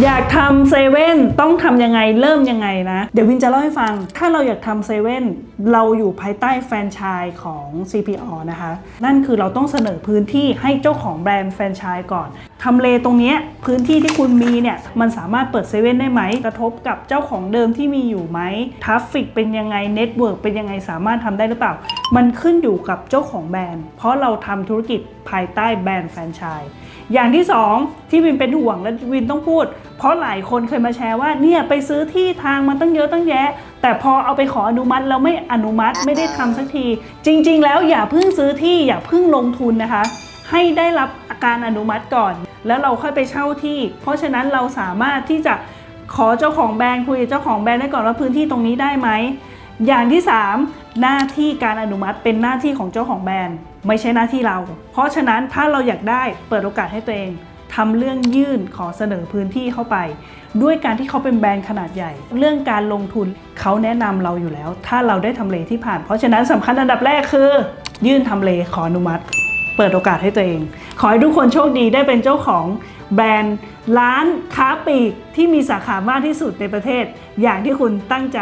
อยากทำเซเว่นต้องทำยังไงเริ่มยังไงนะ เดี๋ยววินจะเล่าให้ฟัง ถ้าเราอยากทำเซเว่นเราอยู่ภายใต้แฟรนไชส์ของ CPO นะคะ นั่นคือเราต้องเสนอพื้นที่ให้เจ้าของแบรนด์แฟรนไชส์ก่อนทำเลตรงนี้พื้นที่ที่คุณมีเนี่ย มันสามารถเปิดเซเว่นได้ไหม กระทบกับเจ้าของเดิมที่มีอยู่ไหมทราฟฟิกเป็นยังไงเน็ตเวิร์กเป็นยังไงสามารถทำได้หรือเปล่า มันขึ้นอยู่กับเจ้าของแบรนด์ เพราะเราทำธุรกิจภายใต้แบรนด์แฟรนไชส์ อย่างที่สองที่วินเป็นห่วงและวินต้องพูด เพราะหลายคนเคยมาแชร์ว่าเนี่ยไปซื้อที่ทางมันตั้งเยอะตั้งแยะ แต่พอเอาไปขออนุมัติแล้วไม่อนุมัติไม่ได้ทำสักที จริง ๆ แล้วอย่าเพิ่งซื้อที่อย่าเพิ่งลงทุนนะคะ ให้ได้รับอาการอนุมัติก่อน แล้วเราค่อยไปเช่าที่ เพราะฉะนั้นเราสามารถที่จะขอเจ้าของแบรนด์คุยกับเจ้าของแบรนด์ได้ก่อนว่าพื้นที่ตรงนี้ได้ไหม อย่างที่ 3 หน้าที่การอนุมัติเป็นหน้าที่ของเจ้าของแบรนด์ ไม่ใช่หน้าที่เรา เพราะฉะนั้นถ้าเราอยากได้เปิดโอกาสให้ตัวเองทำเรื่องยื่นขอเสนอพื้นที่เข้าไป ด้วยการที่เขาเป็นแบรนด์ขนาดใหญ่ เรื่องการลงทุนเขาแนะนำเราอยู่แล้ว ถ้าเราได้ทำเลที่ผ่าน เพราะฉะนั้นสำคัญอันดับแรกคือ ยื่นทำเลขออนุมัติ เปิดโอกาสให้ตัวเอง ขอให้ทุกคนโชคดีได้เป็นเจ้าของแบรนด์ร้านค้าปลีกที่มีสาขามากที่สุดในประเทศ อย่างที่คุณตั้งใจ